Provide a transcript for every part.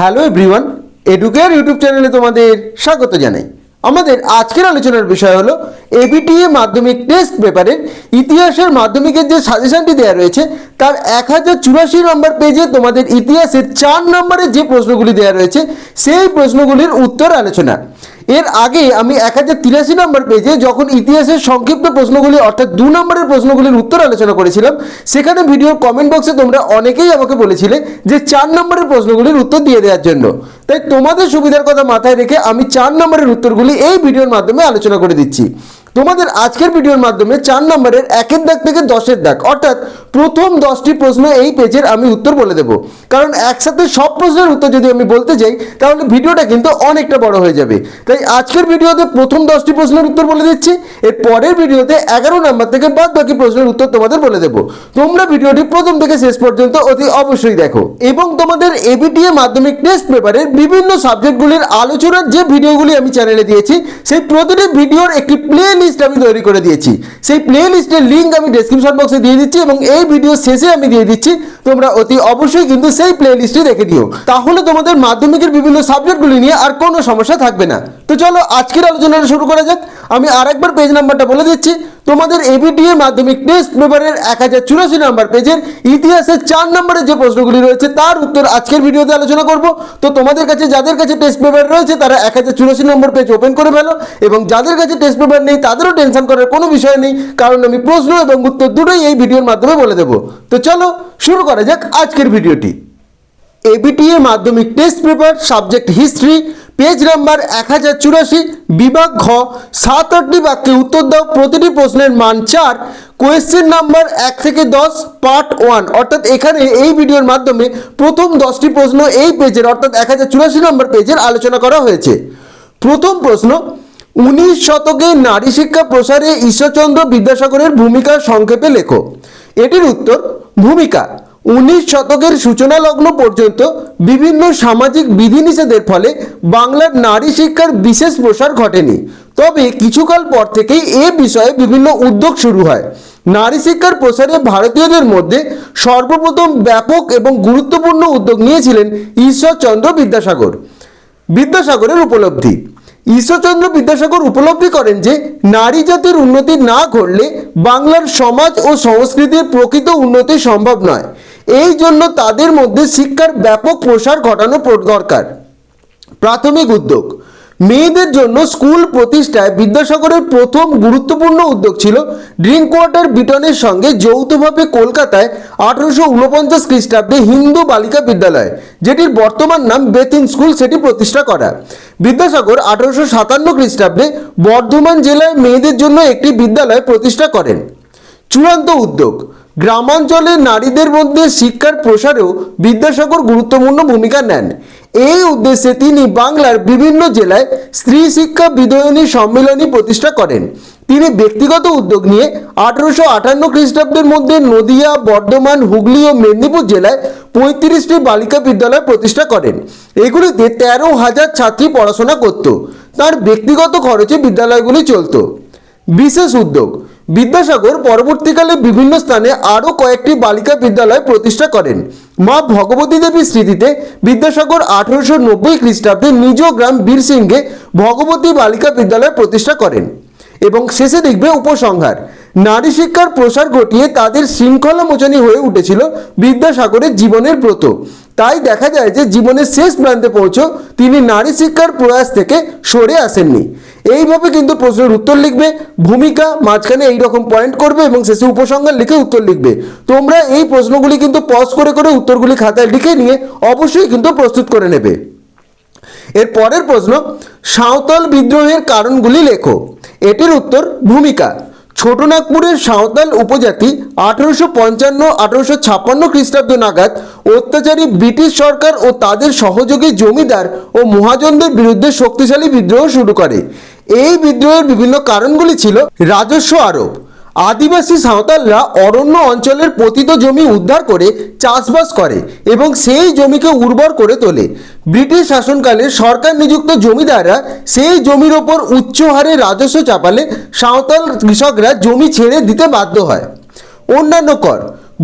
Hello everyone educare YouTube চ্যানেলে তোমাদের স্বাগত জানাই। আমাদের আজকের আলোচনার বিষয় হলো এবিটিএ মাধ্যমিক টেস্ট পেপারের ইতিহাসের মাধ্যমিকের যে সাজেশনটি দেওয়া রয়েছে, তার এক হাজার চুরাশি নম্বর পেজে তোমাদের ইতিহাসের চার নম্বরে যে প্রশ্নগুলি দেওয়া রয়েছে, সেই প্রশ্নগুলির উত্তর আলোচনা। এর আগে আমি এক হাজার তিরাশি নম্বর পেজে যখন ইতিহাসের সংক্ষিপ্ত প্রশ্নগুলি, অর্থাৎ দু নম্বরের প্রশ্নগুলির উত্তর আলোচনা করেছিলাম, সেখানে ভিডিওর কমেন্ট বক্সে তোমরা অনেকেই আমাকে বলেছিলে যে চার নম্বরের প্রশ্নগুলির উত্তর দিয়ে দেওয়ার জন্য। তাই তোমাদের সুবিধার কথা মাথায় রেখে আমি চার নম্বরের উত্তরগুলি এই ভিডিওর মাধ্যমে আলোচনা করে দিচ্ছি। তোমাদের আজকের ভিডিওর মাধ্যমে চার নম্বরের একের দাগ থেকে দশের দাগ। অর্থাৎ প্রথম দশটি প্রশ্ন এই পেজের আমি উত্তর বলে দেবো। কারণ একসাথে সব প্রশ্নের উত্তর যদি আমি বলতে যাই, তাহলে ভিডিওটা কিন্তু অনেকটা বড় হয়ে যাবে। তাই আজকের ভিডিওতে প্রথম দশটি প্রশ্নের উত্তর বলে দিচ্ছি। এর পরের ভিডিওতে এগারো নম্বর থেকে বাদ বাকি প্রশ্নের উত্তর তোমাদের বলে দেবো। তোমরা ভিডিওটি প্রথম থেকে শেষ পর্যন্ত অতি অবশ্যই দেখো। এবং তোমাদের এবিটিএ মাধ্যমিক টেস্ট পেপারের বিভিন্ন সাবজেক্টগুলির আলোচনার যে ভিডিওগুলি আমি চ্যানেলে দিয়েছি, সেই প্রতিটি ভিডিওর একটি প্লে লিস্ট আমি তৈরি করে দিয়েছি। সেই প্লে লিস্টের লিঙ্ক আমি ডেসক্রিপশন বক্সে দিয়ে দিচ্ছি এবং এই ভিডিও শেষে আমি দিয়ে দিচ্ছি, তোমরা অতি অবশ্যই কিন্তু সেই প্লে লিস্টে দেখে দিও তাহলে তোমাদের মাধ্যমিকের বিভিন্ন সাবজেক্টগুলি নিয়ে আর কোনো সমস্যা থাকবে না। তো চলো আজকের আলোচনাটা শুরু করা যাক। আমি আরেকবার পেজ নাম্বারটা বলে দিচ্ছি। তোমাদের এবিটিএ মাধ্যমিক টেস্ট পেপারের এক হাজার চুরাশি নাম্বার পেজের ইতিহাসের চার নম্বরের যে প্রশ্নগুলি রয়েছে, তার উত্তর আজকের ভিডিওতে আলোচনা করব। তো তোমাদের কাছে, যাদের কাছে টেস্ট পেপার রয়েছে, তারা এক হাজার চুরাশি নম্বর পেজ ওপেন করে ফেলো এবং যাদের কাছে টেস্ট পেপার নেই, তাদেরও টেনশন করার কোনো বিষয় নেই, কারণ আমি প্রশ্ন এবং উত্তর দুটোই এই ভিডিওর মাধ্যমে বলে দেবো। তো চলো, শুরু করা যাক আজকের ভিডিওটি। ABTA Madhyamik test paper subject history page number এক হাজার চুরাশি, বিভাগ ঘ, সাত আটটি বাক্যে উত্তর দাও প্রতিটি প্রশ্নের মান চার কোয়েশ্চেন নাম্বার এক থেকে দশ পার্ট ওয়ান অর্থাৎ এখানে এই ভিডিওর মাধ্যমে প্রথম দশটি প্রশ্ন এই পেজের, অর্থাৎ এক হাজার চুরাশি নম্বর পেজের আলোচনা করা হয়েছে। প্রথম প্রশ্ন, উনিশ শতকে নারী শিক্ষা প্রসারে ঈশ্বরচন্দ্র বিদ্যাসাগরের ভূমিকা সংক্ষেপে লেখো। এটির উত্তর, ভূমিকা। উনিশ শতকের সূচনা লগ্ন পর্যন্ত বিভিন্ন সামাজিক বিধিনিষেধের ফলে বাংলার নারী শিক্ষার বিশেষ প্রসার ঘটেনি। তবে কিছুকাল পর থেকেই এ বিষয়ে বিভিন্ন উদ্যোগ শুরু হয়। নারী শিক্ষার প্রসারে ভারতীয়দের মধ্যে সর্বপ্রথম ব্যাপক এবং গুরুত্বপূর্ণ উদ্যোগ নিয়েছিলেন ঈশ্বরচন্দ্র বিদ্যাসাগর। বিদ্যাসাগরের উপলব্ধি। ঈশ্বরচন্দ্র বিদ্যাসাগর উপলব্ধি করেন যে, নারী জাতির উন্নতি না ঘটলে বাংলার সমাজ ও সংস্কৃতির প্রকৃত উন্নতি সম্ভব নয়। এই জন্য তাদের মধ্যে শিক্ষার ব্যাপক প্রসার ঘটানো দরকার। প্রাথমিক উদ্যোগ মেয়েদের জন্য স্কুল প্রতিষ্ঠায় বিদ্যাসাগরের প্রথম গুরুত্বপূর্ণ উদ্যোগ ছিল ড্রিঙ্ক ওয়াটার বিটনের সঙ্গে যৌথভাবে কলকাতায় আঠারোশো উনপঞ্চাশ খ্রিস্টাব্দে হিন্দু বালিকা বিদ্যালয়, যেটির বর্তমান নাম বেথিন স্কুল সেটি প্রতিষ্ঠা করা। বিদ্যাসাগর আঠারোশো সাতান্ন খ্রিস্টাব্দে বর্ধমান জেলায় মেয়েদের জন্য একটি বিদ্যালয় প্রতিষ্ঠা করেন। চূড়ান্ত উদ্যোগ গ্রামাঞ্চলে নারীদের মধ্যে শিক্ষার প্রসারেও বিদ্যাসাগর গুরুত্বপূর্ণ ভূমিকা নেন। এই উদ্দেশ্যে তিনি বাংলার বিভিন্ন জেলায় স্ত্রী শিক্ষা বিদয়নী সম্মেলনী প্রতিষ্ঠা করেন। তিনি ব্যক্তিগত উদ্যোগ নিয়ে আঠারোশো আটান্ন খ্রিস্টাব্দের মধ্যে নদিয়া, বর্ধমান, হুগলি ও মেদিনীপুর জেলায় পঁয়ত্রিশটি বালিকা বিদ্যালয় প্রতিষ্ঠা করেন। এগুলিতে তেরো হাজার ছাত্রী পড়াশোনা করত। তার ব্যক্তিগত খরচে বিদ্যালয়গুলি চলতো। বিশেষ উদ্যোগ বিদ্যাসাগর পরবর্তীকালে বিভিন্ন স্থানে আরও কয়েকটি বালিকা বিদ্যালয় প্রতিষ্ঠা করেন। মা ভগবতী দেবীর স্মৃতিতে বিদ্যাসাগর আঠারোশো নব্বই খ্রিস্টাব্দে নিজ গ্রাম বীরসিংহে ভগবতী বালিকা বিদ্যালয় প্রতিষ্ঠা করেন এবং শেষে দেখবে উপসংহার। নারী শিক্ষার প্রসার ঘটিয়ে তাদের শৃঙ্খলামোচনী হয়ে উঠেছিল বিদ্যাসাগরের জীবনের ব্রত। তাই দেখা যায় যে জীবনের শেষ প্রান্তে পৌঁছ তিনি নারী শিক্ষার প্রয়াস থেকে সরে আসেননি। এইভাবে কিন্তু প্রশ্নের উত্তর লিখবে, ভূমিকা মাঝখানে এই রকম পয়েন্ট করবে এবং শেষে উপসংহার লিখে উত্তর লিখবে। তোমরা এই প্রশ্নগুলি কিন্তু পজ করে করে উত্তরগুলি খাতায় লিখে নিয়ে অবশ্যই কিন্তু প্রস্তুত করে নেবে। এর পরের প্রশ্ন, সাঁওতাল বিদ্রোহের কারণগুলি লেখো। এটির উত্তর, ভূমিকা। ছোটনাগপুরের সাঁওতাল উপজাতি আঠারোশো পঞ্চান্ন, আঠারোশো ছাপ্পান্ন খ্রিস্টাব্দ নাগাদ অত্যাচারী ব্রিটিশ সরকার ও তাদের সহযোগী জমিদার ও মহাজনদের বিরুদ্ধে শক্তিশালী বিদ্রোহ শুরু করে। এই বিদ্রোহের বিভিন্ন কারণগুলি ছিল রাজস্ব আরোপ। আদিবাসী সাঁওতালরা অরণ্য অঞ্চলের পতিত জমি উদ্ধার করে চাষবাস করে এবং সেই জমিকে উর্বর করে তোলে। ব্রিটিশ শাসনকালে সরকার নিযুক্ত জমিদাররা সেই জমির ওপর উচ্চ হারে রাজস্ব চাপালে সাঁওতাল কৃষকরা জমি ছেড়ে দিতে বাধ্য হয়। অন্যান্য কর,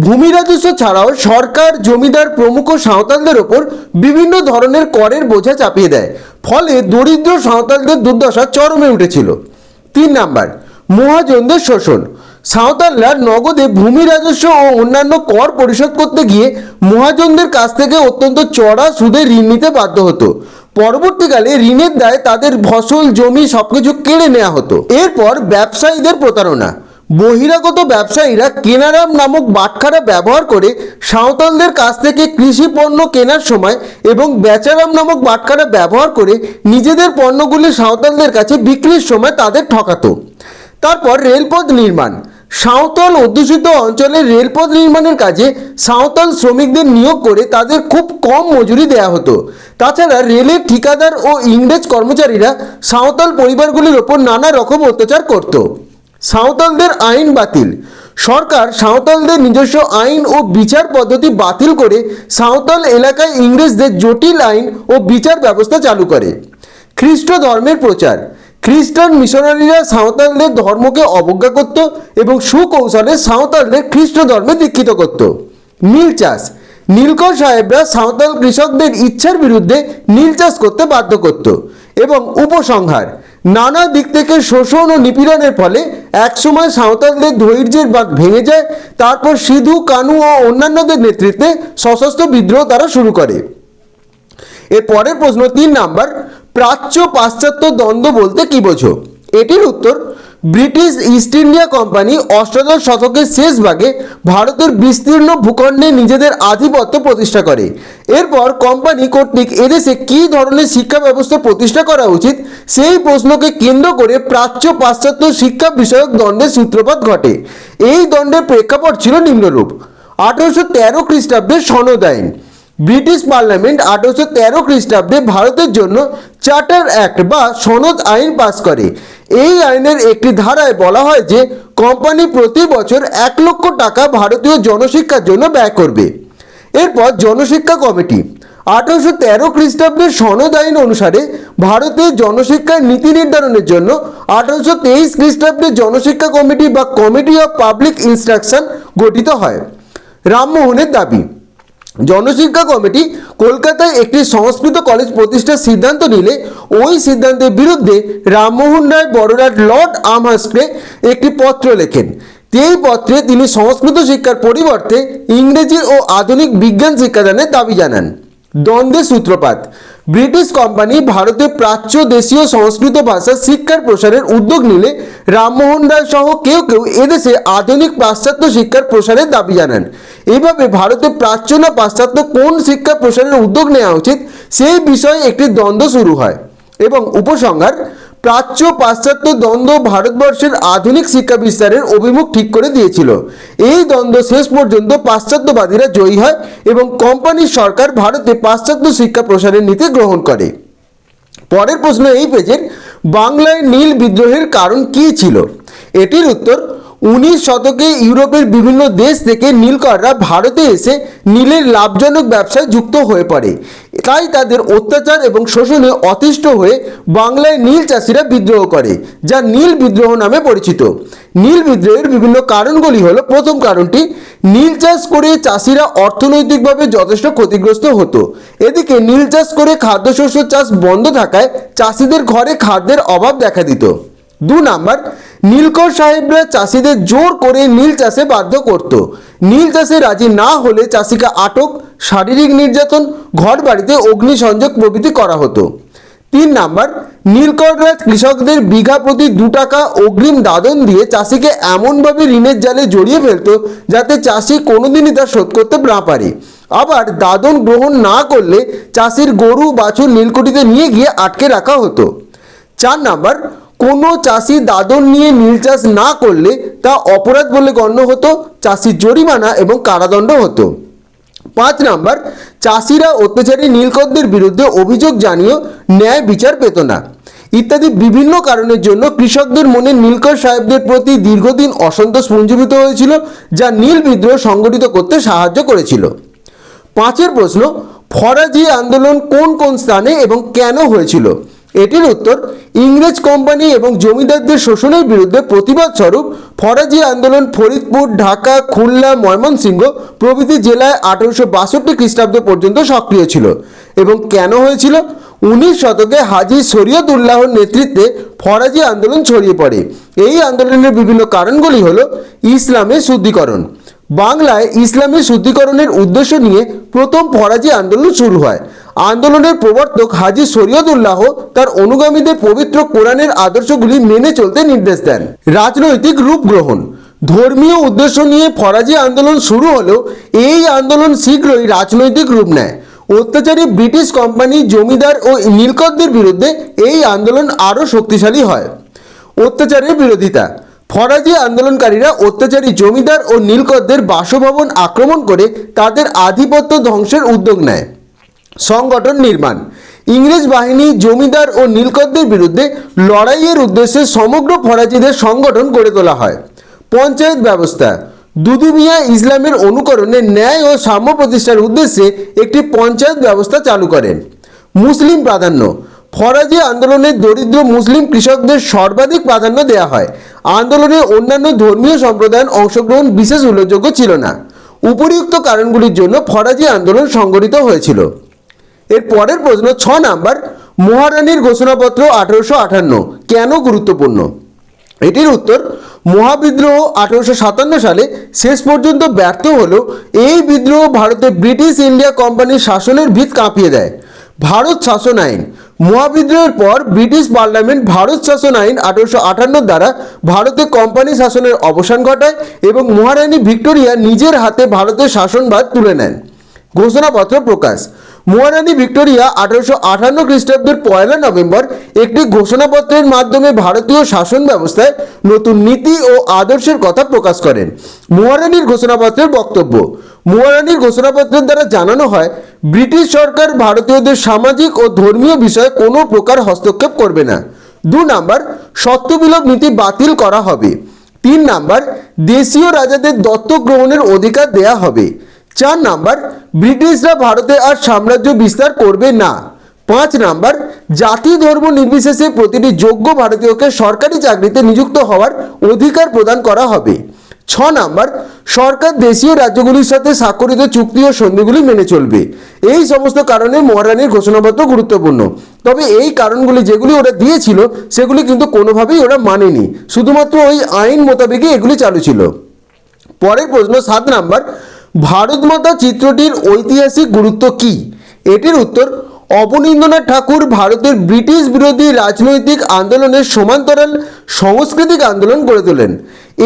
ভূমি রাজস্ব ছাড়াও সরকার জমিদার প্রমুখ সাঁওতালদের ওপর বিভিন্ন ধরনের করের বোঝা চাপিয়ে দেয়। ফলে দরিদ্র সাঁওতালদের দুর্দশা চরমে উঠেছিল। তিন নাম্বার মহাজনদের শোষণ। সাঁওতালরা নগদে ভূমি রাজস্ব ও অন্যান্য কর পরিশোধ করতে গিয়ে মহাজনদের কাছ থেকে অত্যন্ত চড়া সুদে ঋণ নিতে বাধ্য হতো। পরবর্তীকালে ঋণের দায়ে তাদের ফসল, জমি সবকিছু কেড়ে নেওয়া হতো। এরপর ব্যবসায়ীদের প্রতারণা। বহিরাগত ব্যবসায়ীরা কেনারাম নামক বাটখারা ব্যবহার করে সাঁওতালদের কাছ থেকে কৃষি পণ্য কেনার সময় এবং বেচারাম নামক বাটখারা ব্যবহার করে নিজেদের পণ্যগুলি সাঁওতালদের কাছে বিক্রির সময় তাদের ঠকাতো। তারপর রেলপথ নির্মাণ। সাঁওতাল অধ্যুষিত অঞ্চলে রেলপথ নির্মাণের কাজে সাঁওতাল শ্রমিকদের নিয়োগ করে তাদের খুব কম মজুরি দেওয়া হতো। তাছাড়া রেলের ঠিকাদার ও ইংরেজ কর্মচারীরা সাঁওতাল পরিবারগুলির ওপর নানা রকম অত্যাচার করত। সাঁওতালদের আইন বাতিল। সরকার সাঁওতালদের নিজস্ব আইন ও বিচার পদ্ধতি বাতিল করে সাঁওতাল এলাকায় ইংরেজদের জটিল আইন ও বিচার ব্যবস্থা চালু করে। খ্রিস্ট ধর্মের প্রচার। খ্রিস্টান মিশনারিরা সাঁওতালদের ধর্মকে অবজ্ঞা করত এবং সুকৌশলে সাঁওতালদের খ্রিস্ট ধর্মে দীক্ষিত করত। নীল চাষ। নীলকর সাহেবরা সাঁওতাল কৃষকদের ইচ্ছার বিরুদ্ধে নীল চাষ করতে বাধ্য করত এবং উপসংহার। নানা দিক থেকে শোষণ ও নিপীড়নের ফলে একসময় সাঁওতালদের ধৈর্যের বাঁধ ভেঙে যায়, তারপর সিধু, কানু ও অন্যান্যদের নেতৃত্বে সশস্ত্র বিদ্রোহ তারা শুরু করে। এর পরের প্রশ্ন তিন নাম্বার প্রাচ্য পাশ্চাত্য দ্বন্দ্ব বলতে কি বোঝো? এটির উত্তর, ব্রিটিশ ইস্ট ইন্ডিয়া কোম্পানি অষ্টাদশ শতকের শেষ ভাগে ভারতের বিস্তীর্ণ ভূখণ্ডে নিজেদের আধিপত্য প্রতিষ্ঠা করে। এরপর কোম্পানি কর্তৃক এদেশে কী ধরনের শিক্ষা ব্যবস্থা প্রতিষ্ঠা করা উচিত, সেই প্রশ্নকে কেন্দ্র করে প্রাচ্য পাশ্চাত্য শিক্ষা বিষয়ক দ্বন্দ্বের সূত্রপাত ঘটে। এই দ্বন্দ্বের প্রেক্ষাপট ছিল নিম্নরূপ। আঠারোশো তেরো খ্রিস্টাব্দের সনদ আইন। ব্রিটিশ পার্লামেন্ট আঠারোশো তেরো খ্রিস্টাব্দে ভারতের জন্য চার্টার অ্যাক্ট বা সনদ আইন পাস করে। এই আইনের একটি ধারায় বলা হয় যে, কোম্পানি প্রতি বছর এক লক্ষ টাকা ভারতীয় জনশিক্ষার জন্য ব্যয় করবে। এরপর জনশিক্ষা কমিটি, আঠারোশো তেরো খ্রিস্টাব্দের সনদ আইন অনুসারে ভারতের জনশিক্ষার নীতি নির্ধারণের জন্য আঠারোশো তেইশ খ্রিস্টাব্দে জনশিক্ষা কমিটি বা কমিটি অফ পাবলিক ইনস্ট্রাকশন গঠিত হয়। রামমোহনের দাবি জনশিক্ষা কমিটি কলকাতায় একটি সংস্কৃত কলেজ প্রতিষ্ঠার সিদ্ধান্ত নিলে, ওই সিদ্ধান্তের বিরুদ্ধে রামমোহন রায় বড়রাট লর্ড আমহাসকে একটি পত্র লেখেন। এই পত্রে তিনি সংস্কৃত শিক্ষার পরিবর্তে ইংরেজি ও আধুনিক বিজ্ঞান শিক্ষাদানের দাবি জানান। দ্বন্দ্বের সূত্রপাত। ব্রিটিশ কোম্পানি ভারতে প্রাচ্য দেশীয় সংস্কৃত ভাষা শিক্ষার প্রসারের উদ্যোগ নিলে রামমোহন রায় সহ কেউ কেউ এদেশে আধুনিক পাশ্চাত্য শিক্ষার প্রসারের দাবি জানান। এভাবে ভারতে প্রাচ্য না পাশ্চাত্য কোন শিক্ষা প্রসারের উদ্যোগ নেওয়া উচিত সেই বিষয়ে একটি দ্বন্দ্ব শুরু হয়। এবং উপসংহার প্রাচ্য পাশ্চাত্য দ্বন্দ্ব ভারতবর্ষের আধুনিক শিক্ষা বিস্তারের অভিমুখ ঠিক করে দিয়েছিল। এই দ্বন্দ্ব শেষ পর্যন্ত পাশ্চাত্যবাদীরা জয়ী হয় এবং কোম্পানির সরকার ভারতে পাশ্চাত্য শিক্ষা প্রসারের নীতি গ্রহণ করে। পরের প্রশ্ন এই পেজের বাংলায় নীল বিদ্রোহের কারণ কী ছিল? এটির উত্তর উনিশ শতকে ইউরোপের বিভিন্ন দেশ থেকে নীলকররা ভারতে এসে নীলের লাভজনক ব্যবসায় যুক্ত হয়ে পড়ে। তাই তাদের অত্যাচার এবং শোষণে অতিষ্ঠ হয়ে বাংলায় নীল চাষিরা বিদ্রোহ করে, যা নীল বিদ্রোহ নামে পরিচিত। নীল বিদ্রোহের বিভিন্ন কারণগুলি হলো, প্রথম কারণটি, নীল চাষ করে চাষিরা অর্থনৈতিকভাবে যথেষ্ট ক্ষতিগ্রস্ত হতো। এদিকে নীল চাষ করে খাদ্যশস্য চাষ বন্ধ থাকায় চাষিদের ঘরে খাদ্যের অভাব দেখা দিত। দু নাম্বার, নীলকর সাহেবরা চাষিদের জোর করে নীল চাষে বাধ্য করত। নীল চাষে রাজি না হলে চাষিকে আটক, শারীরিক নির্যাতন ঘর বাড়িতে অগ্নিসংযোগ প্রভৃতি করা হতো। তিন নাম্বার, নীলকররা কৃষকদের বিঘা প্রতি দু টাকা অগ্রিম দাদন দিয়ে চাষিকে এমনভাবে ঋণের জালে জড়িয়ে ফেলতো যাতে চাষি কোনোদিনই তা শোধ করতে না পারে। আবার দাদন গ্রহণ না করলে চাষির গরু, বাছুর নীলকুঠিতে নিয়ে গিয়ে আটকে রাখা হতো। চার নাম্বার কোনো চাষি দাদন নিয়ে নীল চাষ না করলে তা অপরাধ বলে গণ্য হতো চাষির জরিমানা এবং কারাদণ্ড হতো। পাঁচ নাম্বার, চাষিরা অত্যাচারী নীলকরদের বিরুদ্ধে অভিযোগ জানিয়েও ন্যায় বিচার পেত না। ইত্যাদি বিভিন্ন কারণের জন্য কৃষকদের মনে নীলকর সাহেবদের প্রতি দীর্ঘদিন অসন্তোষ পুঞ্জীভূত হয়েছিল, যা নীল বিদ্রোহ সংগঠিত করতে সাহায্য করেছিল। পাঁচের প্রশ্ন, ফরাজি আন্দোলন কোন কোন স্থানে এবং কেন হয়েছিল? এটির উত্তর, ইংরেজ কোম্পানি এবং জমিদারদের শোষণের বিরুদ্ধে প্রতিবাদ স্বরূপ ফরাজি আন্দোলন ফরিদপুর, ঢাকা, খুলনা, ময়মনসিংহ প্রভৃতি জেলায় আঠারোশো বাষট্টি খ্রিস্টাব্দ পর্যন্ত সক্রিয় ছিল এবং কেন হয়েছিল? উনিশ শতকে হাজি শরীয়তুল্লাহর নেতৃত্বে ফরাজি আন্দোলন ছড়িয়ে পড়ে। এই আন্দোলনের বিভিন্ন কারণগুলি হল ইসলামের শুদ্ধিকরণ। বাংলায় ইসলামের শুদ্ধিকরণের উদ্দেশ্য নিয়ে প্রথম ফরাজি আন্দোলন শুরু হয়। আন্দোলনের প্রবর্তক হাজি শরীয়তুল্লাহ তার অনুগামীদের পবিত্র কোরআনের আদর্শগুলি মেনে চলতে নির্দেশ দেন। রাজনৈতিক রূপ গ্রহণ। ধর্মীয় উদ্দেশ্য নিয়ে ফরাজি আন্দোলন শুরু হলেও এই আন্দোলন শীঘ্রই রাজনৈতিক রূপ নেয়। অত্যাচারী ব্রিটিশ কোম্পানি জমিদার ও নীলকরদের বিরুদ্ধে এই আন্দোলন আরও শক্তিশালী হয়। অত্যাচারের বিরোধিতা। ফরাজি আন্দোলনকারীরা অত্যাচারী জমিদার ও নীলকরদের বাসভবন আক্রমণ করে তাদের আধিপত্য ধ্বংসের উদ্যোগ নেয়। সংগঠন নির্মাণ। ইংরেজ বাহিনী জমিদার ও নীলকরদের বিরুদ্ধে লড়াইয়ের উদ্দেশ্যে সমগ্র ফরাজিদের সংগঠন গড়ে তোলা হয়। পঞ্চায়েত ব্যবস্থা। দুদু মিয়া ইসলামের অনুকরণে ন্যায় ও সাম্য প্রতিষ্ঠার উদ্দেশ্যে একটি পঞ্চায়েত ব্যবস্থা চালু করেন। মুসলিম প্রাধান্য। ফরাজি আন্দোলনে দরিদ্র মুসলিম কৃষকদের সর্বাধিক প্রাধান্য দেওয়া হয়। আন্দোলনে অন্যান্য ধর্মীয় সম্প্রদায়ের অংশগ্রহণ বিশেষ উল্লেখযোগ্য ছিল না। উপরিউক্ত কারণগুলির জন্য ফরাজি আন্দোলন সংগঠিত হয়েছিল। এর পরের প্রশ্ন, ছ নাম্বার, মহারানীর ঘোষণাপত্র আঠারোশো আটান্ন কেন গুরুত্বপূর্ণ? এটির উত্তর, মহাবিদ্রোহ আঠারোশো সাতান্ন সালে শেষ পর্যন্ত ব্যর্থ হলেও এই বিদ্রোহ ভারতে ব্রিটিশ ইন্ডিয়া কোম্পানির শাসনের ভিত কাঁপিয়ে দেয়। ভারত শাসন আইন মহাবিদ্রোহের পর ব্রিটিশ পার্লামেন্ট ভারত শাসন আইন আঠারোশো আটান্ন দ্বারা ভারতে কোম্পানি শাসনের অবসান ঘটায় এবং মহারানী ভিক্টোরিয়া নিজের হাতে ভারতের শাসনভার তুলে নেন। ঘোষণাপত্র প্রকাশ। মহারানী ভিক্টোরিয়া আঠারোশো আটান্ন খ্রিস্টাব্দের পয়লা নভেম্বর একটি ঘোষণাপত্রের মাধ্যমে ভারতীয় শাসন ব্যবস্থায় নতুন নীতি ও আদর্শের কথা প্রকাশ করেন। মহারানীর ঘোষণাপত্রের বক্তব্য। মহারানীর ঘোষণাপত্রের দ্বারা জানানো হয়, ব্রিটিশ সরকার ভারতীয়দের সামাজিক ও ধর্মীয় বিষয়ে কোনো প্রকার হস্তক্ষেপ করবে না। দু নাম্বার, সত্যবিলোপ নীতি বাতিল করা হবে। তিন নাম্বার, দেশীয় রাজাদের দত্তক গ্রহণের অধিকার দেয়া হবে। চার নাম্বার, ব্রিটিশরা ভারতে আর সাম্রাজ্য বিস্তার করবে না। পাঁচ নাম্বার, জাতি ধর্ম নির্বিশেষে প্রতিটি যোগ্য ভারতীয়কে সরকারি চাকরিতে নিযুক্ত হওয়ার অধিকার প্রদান করা হবে। ছ নাম্বার, সরকার দেশীয় রাজ্যগুলির সাথে স্বাক্ষরিত চুক্তি ও সন্ধিগুলি মেনে চলবে। এই সমস্ত কারণে মহারানীর ঘোষণাপত্র গুরুত্বপূর্ণ। তবে এই কারণগুলি যেগুলি ওরা দিয়েছিল, সেগুলি কিন্তু কোনোভাবেই ওরা মানেনি। শুধুমাত্র ওই আইন মোতাবেকই এগুলি চালু ছিল। পরের প্রশ্ন, সাত নাম্বার ভারত মাতা চিত্রটির ঐতিহাসিক গুরুত্ব কি? এটির উত্তর, অবনীন্দ্রনাথ ঠাকুর ভারতের ব্রিটিশ বিরোধী রাজনৈতিক আন্দোলনের সমান্তরাল সাংস্কৃতিক আন্দোলন গড়ে তোলেন।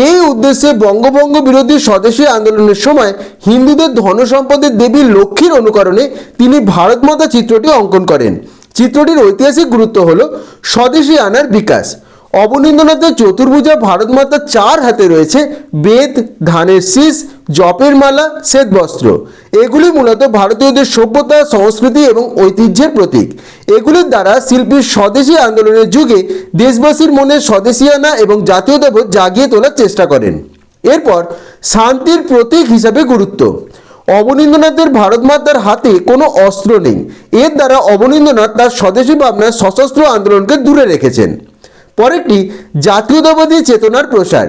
এই উদ্দেশ্যে বঙ্গভঙ্গ বিরোধী স্বদেশী আন্দোলনের সময় হিন্দুদের ধনসম্পদের দেবী লক্ষ্মীর অনুকরণে তিনি ভারত মাতা চিত্রটি অঙ্কন করেন। চিত্রটির ঐতিহাসিক গুরুত্ব হল স্বদেশী আনার বিকাশ। অবনীন্দ্রনাথের চতুর্ভুজা ভারতমাতা চার হাতে রয়েছে বেদ, ধানের শীষ জপের মালা, শ্বেতবস্ত্র। এগুলি মূলত ভারতীয়দের সভ্যতা, সংস্কৃতি এবং ঐতিহ্যের প্রতীক। এগুলির দ্বারা শিল্পীর স্বদেশী আন্দোলনের যুগে দেশবাসীর মনে স্বদেশিয়ানা এবং জাতীয়তাবোধ জাগিয়ে তোলার চেষ্টা করেন। এরপর শান্তির প্রতীক হিসাবে গুরুত্ব। অবনীন্দ্রনাথের ভারতমাতার হাতে কোনো অস্ত্র নেই। এর দ্বারা অবনীন্দ্রনাথ তার স্বদেশী ভাবনার সশস্ত্র আন্দোলনকে দূরে রেখেছেন। পরেরটি জাতীয়তাবাদী চেতনার প্রসার।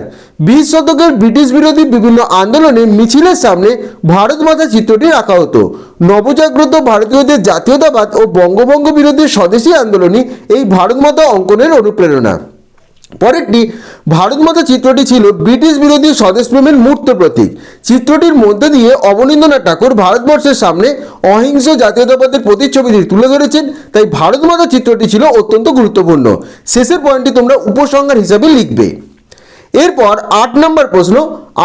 বিশ শতকের ব্রিটিশ বিরোধী বিভিন্ন আন্দোলনে মিছিলের সামনে ভারত মাতা চিত্রটি রাখা হতো। নবজাগ্রত ভারতীয়দের জাতীয়তাবাদ ও বঙ্গভঙ্গ বিরোধী স্বদেশী আন্দোলনই এই ভারত মাতা অঙ্কনের অনুপ্রেরণা। পরেরটি, ভারত মাতা চিত্রটি ছিল ব্রিটিশ বিরোধী স্বদেশপ্রেমের মূর্ত প্রতীক। চিত্রটির মধ্যে দিয়ে অবনীন্দ্রনাথ ঠাকুর ভারতবর্ষের সামনে অহিংস জাতীয়তাবাদের প্রতিচ্ছবিটি তুলে ধরেছেন, তাই ভারত মাতা চিত্রটি ছিল অত্যন্ত গুরুত্বপূর্ণ। শেষের পয়েন্টটি তোমরা উপসংহার হিসাবে লিখবে। এরপর আট নম্বর প্রশ্ন,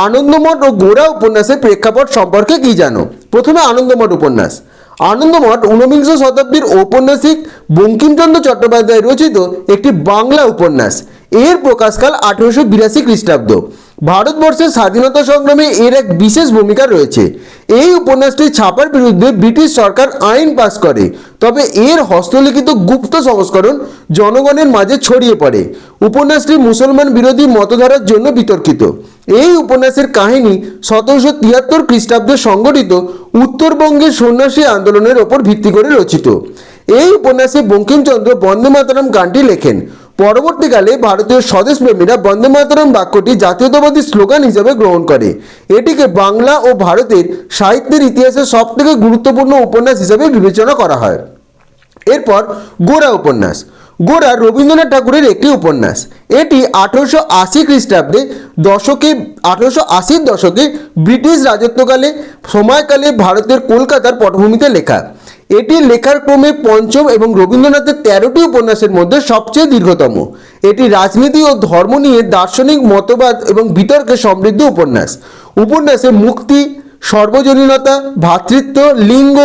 আনন্দমঠ ও গোড়া উপন্যাসের প্রেক্ষাপট সম্পর্কে কি জানো? প্রথমে আনন্দমঠ উপন্যাস। আনন্দমঠ ঊনবিংশ শতাব্দীর ঔপন্যাসিক বঙ্কিমচন্দ্র চট্টোপাধ্যায় রচিত একটি বাংলা উপন্যাস। এর প্রকাশকাল আঠেরোশো বিরাশি খ্রিস্টাব্দ। ভারতবর্ষের স্বাধীনতা সংগ্রামে এর এক বিশেষ ভূমিকা রয়েছে। এই উপন্যাসটি ছাপার বিরুদ্ধে ব্রিটিশ সরকার আইন পাস করে, তবে এর হস্তলিখিত গুপ্ত সংস্করণ জনগণের মাঝে ছড়িয়ে পড়ে। উপন্যাসটি মুসলমান বিরোধী মতধারার জন্য বিতর্কিত। এই উপন্যাসের কাহিনী সতেরোশো তিয়াত্তর খ্রিস্টাব্দে সংগঠিত উত্তরবঙ্গের সন্ন্যাসী আন্দোলনের ওপর ভিত্তি করে রচিত। এই উপন্যাসে বঙ্কিমচন্দ্র বন্দে মাতরম গানটি লেখেন পরবর্তীকালে ভারতীয় স্বদেশপ্রেমীরা বন্দে মাতরম বাক্যটি জাতীয়তাবাদী স্লোগান হিসেবে গ্রহণ করে। এটিকে বাংলা ও ভারতের সাহিত্যের ইতিহাসে সবথেকে গুরুত্বপূর্ণ উপন্যাস হিসেবে বিবেচনা করা হয়। এরপর গোরা উপন্যাস। গোরা রবীন্দ্রনাথ ঠাকুরের একটি উপন্যাস। এটি আঠেরোশো আশি খ্রিস্টাব্দে দশকে, আঠেরোশো আশির দশকে ব্রিটিশ রাজত্বকালে, সময়কালে ভারতের কলকাতার পটভূমিতে লেখা। এটি লেখার ক্রমে পঞ্চম এবং রবীন্দ্রনাথের তেরোটি উপন্যাসের মধ্যে সবচেয়ে দীর্ঘতম। এটি রাজনীতি ও ধর্ম নিয়ে দার্শনিক মতবাদ এবং বিতর্কে সমৃদ্ধ উপন্যাস। উপন্যাসে মুক্তি, সর্বজনীনতা, ভ্রাতৃত্ব, লিঙ্গ,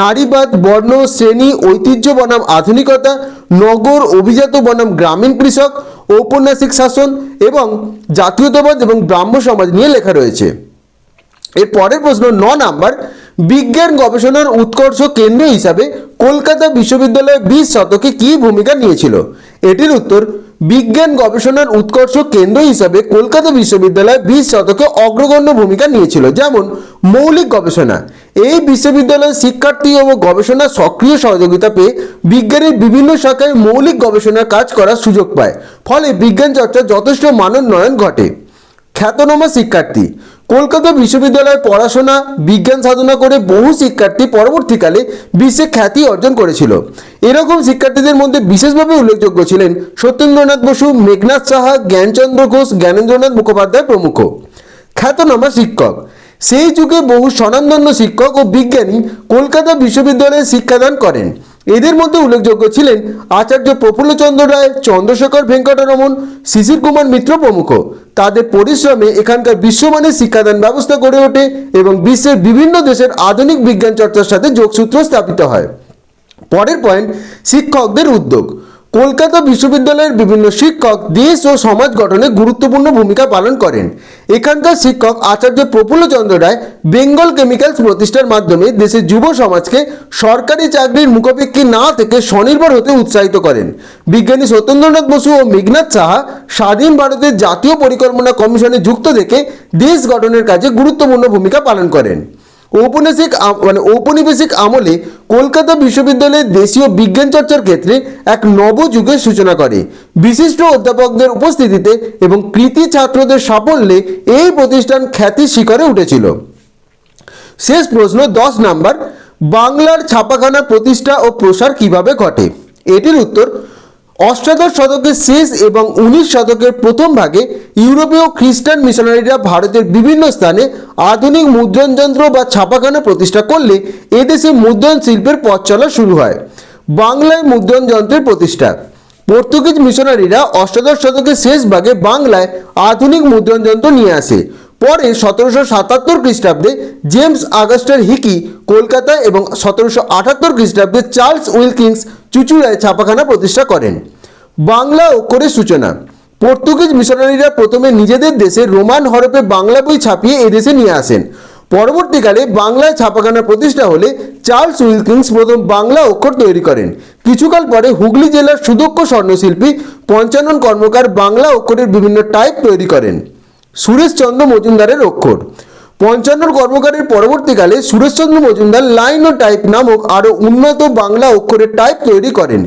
নারীবাদ, বর্ণ, শ্রেণি, ঐতিহ্য বনাম আধুনিকতা, নগর, অভিজাত বনাম গ্রামীণ কৃষক, ঔপন্যাসিক শাসন এবং জাতীয়তাবাদ এবং ব্রাহ্ম সমাজ নিয়ে লেখা রয়েছে। এর পরের প্রশ্ন ন নাম্বার বিজ্ঞান গবেষণার উৎকর্ষ কেন্দ্র হিসাবে কলকাতা বিশ্ববিদ্যালয় বিশ শতকে কী ভূমিকা নিয়েছিল? এটির উত্তর, বিজ্ঞান গবেষণার উৎকর্ষ কেন্দ্র হিসাবে কলকাতা বিশ্ববিদ্যালয় বিশ শতকে অগ্রগণ্য ভূমিকা নিয়েছিল, যেমন মৌলিক গবেষণা। এই বিশ্ববিদ্যালয়ের শিক্ষার্থী ও গবেষণা সক্রিয় সহযোগিতা পেয়ে বিজ্ঞানের বিভিন্ন শাখায় মৌলিক গবেষণার কাজ করার সুযোগ পায়। ফলে বিজ্ঞান চর্চার যথেষ্ট মানোন্নয়ন ঘটে। খ্যাতনামা শিক্ষার্থী। কলকাতা বিশ্ববিদ্যালয়ে পড়াশোনা, বিজ্ঞান সাধনা করে বহু শিক্ষার্থী পরবর্তীকালে বিশ্বে খ্যাতি অর্জন করেছিল। এরকম শিক্ষার্থীদের মধ্যে বিশেষভাবে উল্লেখযোগ্য ছিলেন সত্যেন্দ্রনাথ বসু, মেঘনাথ সাহা, জ্ঞানচন্দ্র ঘোষ, জ্ঞানেন্দ্রনাথ মুখোপাধ্যায় প্রমুখ। খ্যাতনামা শিক্ষক। সেই যুগে বহু স্বনামধন্য শিক্ষক ও বিজ্ঞানী কলকাতা বিশ্ববিদ্যালয়ে শিক্ষাদান করেন। এদের মধ্যে উল্লেখযোগ্য ছিলেন আচার্য প্রফুল্লচন্দ্র রায়, চন্দ্রশেখর ভেঙ্কটরমন, শিশির কুমার মিত্র প্রমুখ। তাদের পরিশ্রমে এখানকার বিশ্বমানের শিক্ষাদান ব্যবস্থা গড়ে ওঠে এবং বিশ্বের বিভিন্ন দেশের আধুনিক বিজ্ঞান চর্চার সাথে যোগসূত্র স্থাপিত হয়। পরের পয়েন্ট শিক্ষকদের উদ্যোগ। কলকাতা বিশ্ববিদ্যালয়ের বিভিন্ন শিক্ষক দেশ ও সমাজ গঠনে গুরুত্বপূর্ণ ভূমিকা পালন করেন। এখানকার শিক্ষক আচার্য প্রফুল্লচন্দ্র রায় বেঙ্গল কেমিক্যালস প্রতিষ্ঠার মাধ্যমে দেশের যুব সমাজকে সরকারি চাকরির মুখোপেক্ষী না থেকে স্বনির্ভর হতে উৎসাহিত করেন। বিজ্ঞানী সত্যেন্দ্রনাথ বসু ও মেঘনাথ সাহা স্বাধীন ভারতের জাতীয় পরিকল্পনা কমিশনে যুক্ত থেকে দেশ গঠনের কাজে গুরুত্বপূর্ণ ভূমিকা পালন করেন। ঔপনিবেশিক মানে ঔপনিবেশিক আমলে কলকাতা বিশ্ববিদ্যালয়ের দেশীয় বিজ্ঞান চর্চার ক্ষেত্রে এক নবযুগের সূচনা করে। বিশিষ্ট অধ্যাপকদের উপস্থিতিতে এবং কৃতি ছাত্রদের সাফল্যে এই প্রতিষ্ঠান খ্যাতির শিখরে উঠেছিল। শেষ প্রশ্ন দশ নাম্বার, বাংলার ছাপাখানা প্রতিষ্ঠা ও প্রসার কীভাবে ঘটে? এটির উত্তর অষ্টাদশ শতকের শেষ এবং উনিশ শতকের প্রথম ভাগে ইউরোপীয় খ্রিস্টান মিশনারিরা ভারতের বিভিন্ন স্থানে আধুনিক মুদ্রণ যন্ত্র বা ছাপাখানা প্রতিষ্ঠা করলে এদেশে মুদ্রণ শিল্পের পথ চলা শুরু হয়। বাংলায় মুদ্রণ যন্ত্রের প্রতিষ্ঠা। পর্তুগিজ মিশনারিরা অষ্টাদশ শতকের শেষ ভাগে বাংলায় আধুনিক মুদ্রণ যন্ত্র নিয়ে আসে। পরে সতেরোশো সাতাত্তর খ্রিস্টাব্দে জেমস আগস্টার হিকি কলকাতা এবং সতেরোশো আটাত্তর খ্রিস্টাব্দে চার্লস উইলকিংস চুচুড়ায় ছাপাখানা প্রতিষ্ঠা করেন। বাংলা অক্ষরের সূচনা। পর্তুগিজ মিশনারিরা প্রথমে নিজেদের দেশে রোমান হরপে বাংলা বই ছাপিয়ে এদেশে নিয়ে আসেন। পরবর্তীকালে বাংলায় ছাপাখানা প্রতিষ্ঠা হলে চার্লস উইলকিংস প্রথম বাংলা অক্ষর তৈরি করেন। কিছুকাল পরে হুগলি জেলার সুদক্ষ স্বর্ণশিল্পী পঞ্চানন কর্মকার বাংলা অক্ষরের বিভিন্ন টাইপ তৈরি করেন। সুরেশচন্দ্র মজুমদারের অক্ষর। পঞ্চান্ন কর্মকারের পরবর্তীকালে সুরেশচন্দ্র মজুমদার লাইন ও টাইপ নামক আরও উন্নত বাংলা অক্ষরের টাইপ তৈরি করেন।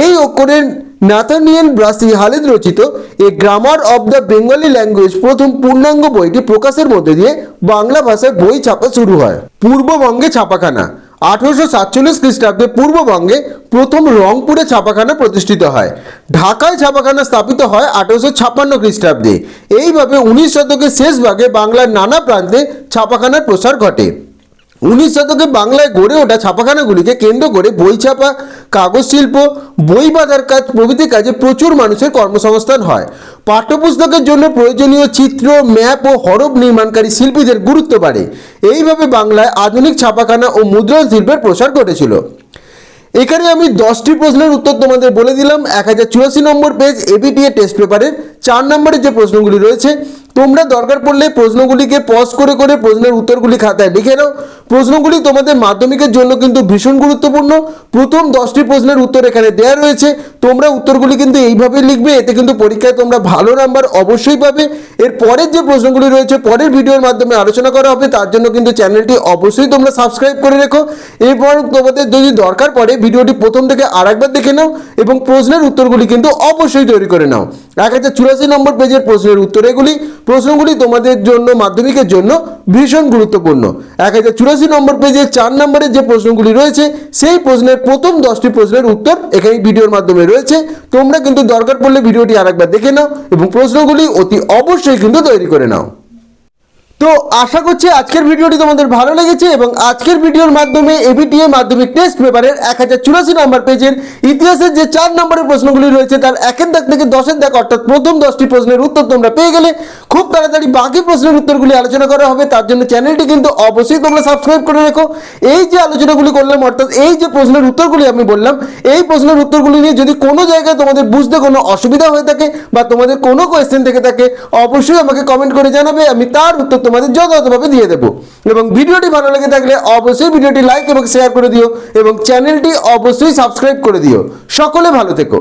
এই অক্ষরের ন্যাথানিয়াল ব্রাসি হালিদ রচিত a grammar of the Bengali language প্রথম পূর্ণাঙ্গ বইটি প্রকাশের মধ্যে দিয়ে বাংলা ভাষায় বই ছাপা শুরু হয়। পূর্ববঙ্গে ছাপাখানা। আঠারোশো সাতচল্লিশ খ্রিস্টাব্দে পূর্ববঙ্গে প্রথম রংপুরে ছাপাখানা প্রতিষ্ঠিত হয়। ঢাকায় ছাপাখানা স্থাপিত হয় আঠেরোশো ছাপ্পান্ন খ্রিস্টাব্দে। এইভাবে উনিশ শতকের শেষ ভাগে বাংলার নানা প্রান্তে ছাপাখানার প্রসার ঘটে। উনিশ শতকে বাংলায় গড়ে ওঠা ছাপাখানাগুলিকে কেন্দ্র করে বই ছাপা কাগজ শিল্প বই বাঁধার কাজ প্রভৃতি কাজে প্রচুর মানুষের কর্মসংস্থান হয়। পাঠ্যপুস্তকের জন্য প্রয়োজনীয় চিত্র, ম্যাপ ও হরফ নির্মাণকারী শিল্পীদের গুরুত্ব বাড়ে। এইভাবে বাংলায় আধুনিক ছাপাখানা ও মুদ্রণ শিল্পের প্রসার ঘটেছিল। এখানে আমি দশটি প্রশ্নের উত্তর তোমাদের বলে দিলাম। এক হাজার চুরাশি নম্বর পেজ এবিটিএ টেস্ট পেপারের চার নম্বরের যে প্রশ্নগুলি রয়েছে তোমরা দরকার পড়লে প্রশ্নগুলিকে পজ করে করে প্রশ্নের উত্তরগুলি খাতায় লিখে নাও। প্রশ্নগুলি তোমাদের মাধ্যমিকের জন্য কিন্তু ভীষণ গুরুত্বপূর্ণ। প্রথম দশটি প্রশ্নের উত্তর এখানে দেওয়া রয়েছে। তোমরা উত্তরগুলি কিন্তু এইভাবে লিখবে, এতে কিন্তু পরীক্ষায় তোমরা ভালো নাম্বার অবশ্যই পাবে। এর পরের যে প্রশ্নগুলি রয়েছে, পরের ভিডিওর মাধ্যমে আলোচনা করা হবে, তার জন্য কিন্তু চ্যানেলটি অবশ্যই তোমরা সাবস্ক্রাইব করে রেখো। এরপর তোমাদের যদি দরকার পড়ে, ভিডিওটি প্রথম থেকে আরেকবার দেখে নাও এবং প্রশ্নের উত্তরগুলি কিন্তু অবশ্যই তৈরি করে নাও। এক হাজার চুরাশি নম্বর পেজের প্রশ্নের উত্তর এগুলি। প্রশ্নগুলি তোমাদের জন্য, মাধ্যমিকের জন্য ভীষণ গুরুত্বপূর্ণ। এক হাজার চুরাশি নম্বর পেজের চার নম্বরের যে প্রশ্নগুলি রয়েছে, সেই প্রশ্নের প্রথম দশটি প্রশ্নের উত্তর এখানে ভিডিওর মাধ্যমে রয়েছে। তোমরা কিন্তু দরকার পড়লে ভিডিওটি আরেকবার দেখে নাও এবং প্রশ্নগুলি অতি অবশ্যই কিন্তু তৈরি করে নাও। তো আশা করছি আজকের ভিডিওটি তোমাদের ভালো লেগেছে এবং আজকের ভিডিওর মাধ্যমে এবিটিএ মাধ্যমিক টেস্ট পেপারের এক হাজার চুরাশি নম্বর পেজের ইতিহাসের যে চার নম্বরের প্রশ্নগুলি রয়েছে, তার একের দাগ থেকে দশের দাগ, অর্থাৎ প্রথম দশটি প্রশ্নের উত্তর তোমরা পেয়ে গেলে খুব তাড়াতাড়ি বাকি প্রশ্নের উত্তরগুলি আলোচনা করা হবে। তার জন্য চ্যানেলটি কিন্তু অবশ্যই তোমরা সাবস্ক্রাইব করে রেখো। এই যে আলোচনাগুলি করলাম, অর্থাৎ এই যে প্রশ্নের উত্তরগুলি আমি বললাম, এই প্রশ্নের উত্তরগুলি নিয়ে যদি কোনো জায়গায় তোমাদের বুঝতে কোনো অসুবিধা হয়ে থাকে বা তোমাদের কোনো কোয়েশ্চেন থেকে থাকে, অবশ্যই আমাকে কমেন্ট করে জানাবে। আমি তার উত্তর তোমাদের যথাযথভাবে দিয়ে দেবো। এবং ভিডিওটি ভালো লেগে থাকলে অবশ্যই ভিডিওটি লাইক এবং শেয়ার করে দিও এবং চ্যানেলটি অবশ্যই সাবস্ক্রাইব করে দিও। সকলে ভালো থেকো।